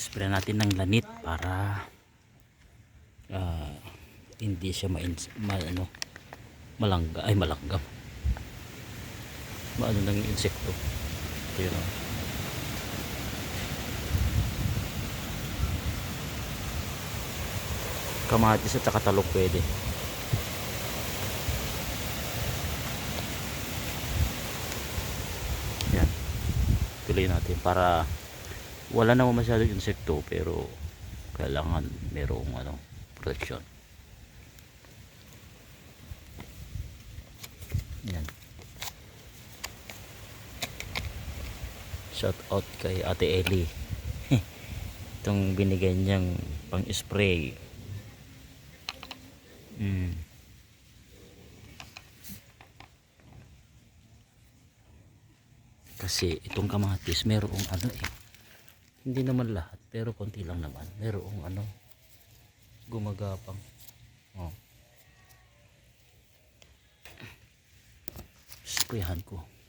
spray natin ng lanit para ah, hindi siya ma, ma ano, malangga ay malanggam. Maano ng insekto. Ito yun oh. kamatis at saka talong pwede. Yan. Tuloy natin para wala naman masyadong insekto pero kailangan merong ano protection yan. Shout out kay ate Ellie. Itong binigay niyang pang spray mm. kasi itong kamatis merong ano eh hindi naman lahat pero konti lang naman. Merong ano gumagapang. Oh. Sprayhan ko